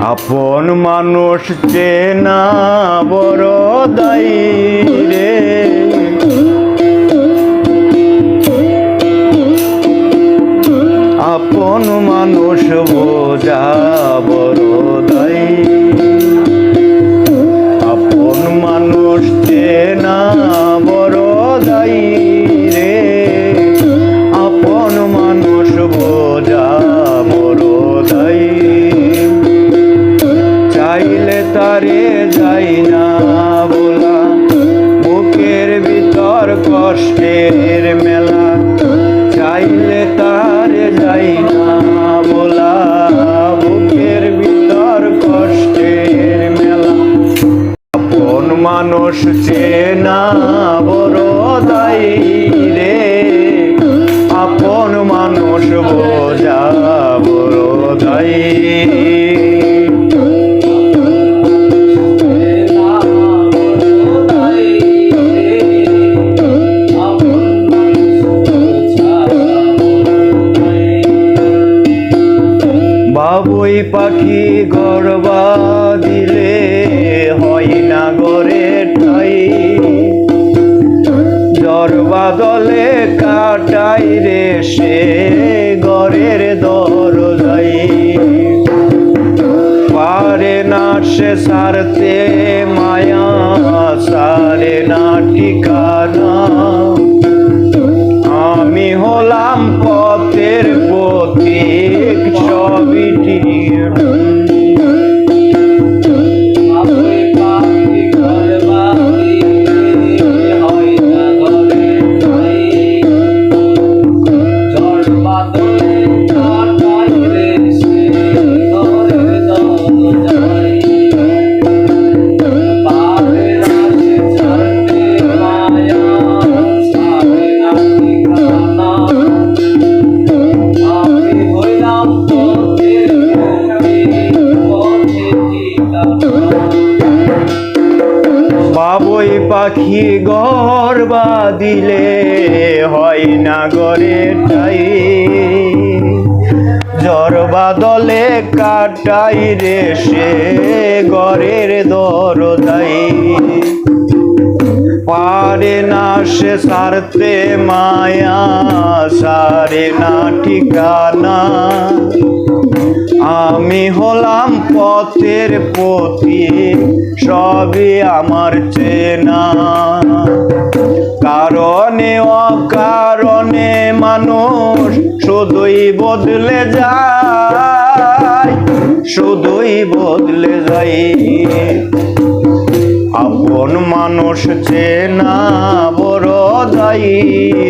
আপন মানুষ চেনা বড় দায়ী রে। আপন মানুষ বোঝা বড় তারে যাই না বলা। বুকের ভিতর কষ্টের মেলা। চাইলে তারে যাই না বলা। বুকের ভিতর কষ্টের মেলা। আপন মানুষ চেনা বড় দায়ী রে। আপন মানুষ বোঝা বাবুই পাখি গড়বা দিলে হয় না গড়ে ঠাই। জ্বর বাদলে কাটাই রে সে গড়ের দর যাই পারে না সে সারতে মায়া, সারে না ঠিকানা পাখি গর্বা দিলে হয় না গরে ঠাই জ্বর বাদলে কাটাই রে সে গরের দরদাই। পারে না সে সারতে মায়া, সারে না ঠিকানা। আমি হলাম পথের পথি, সবই আমার চেনা। কারণে, অকারণে মানুষ শুধুই বদলে যায়, শুধুই বদলে যায়। আপন মানুষ চেনা বড় রে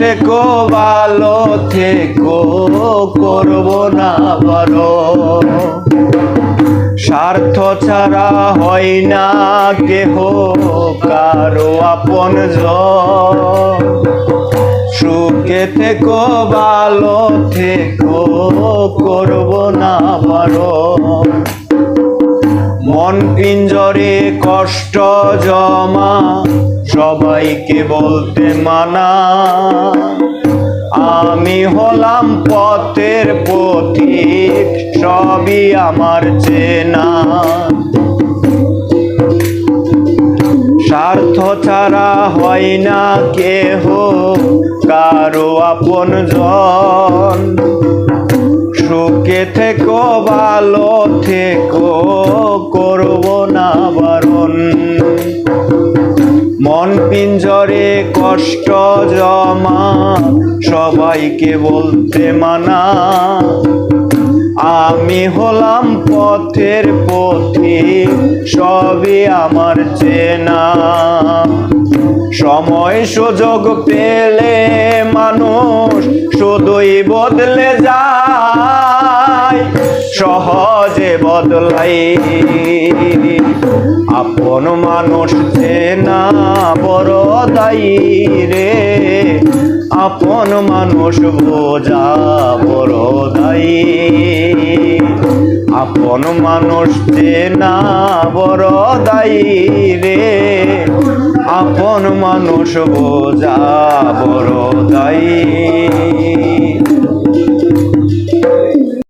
থেকো, ভালো থেকো, করব না বলো স্বার্থ ছাড়া হয় না কেহ, কারও আপন সুখে থেকো, ভালো থেকো, করব না পারো মন পিঞ্জরে কষ্ট জমা, সবাইকে বলতে মানা। আমি হলাম পথের পথিক, সবই আমার চেনা। স্বার্থ ছাড়া হয় না কেহ, কারও আপন জন। কষ্ট জমা, সবাইকে বলতে মানা। আমি হলাম পথের পথে, সবই আমার চেনা। সময় সুযোগ পেলে মানুষ শুধুই বদলে যায়। সহজে বদলাই। আপন মানুষ চেনা বড় দায়ী রে, আপন মানুষ বোঝা বড় দায়ী। আপন মানুষ চেনা বড় দায়ী রে, আপন মানুষ বোঝা বড় দায়ী।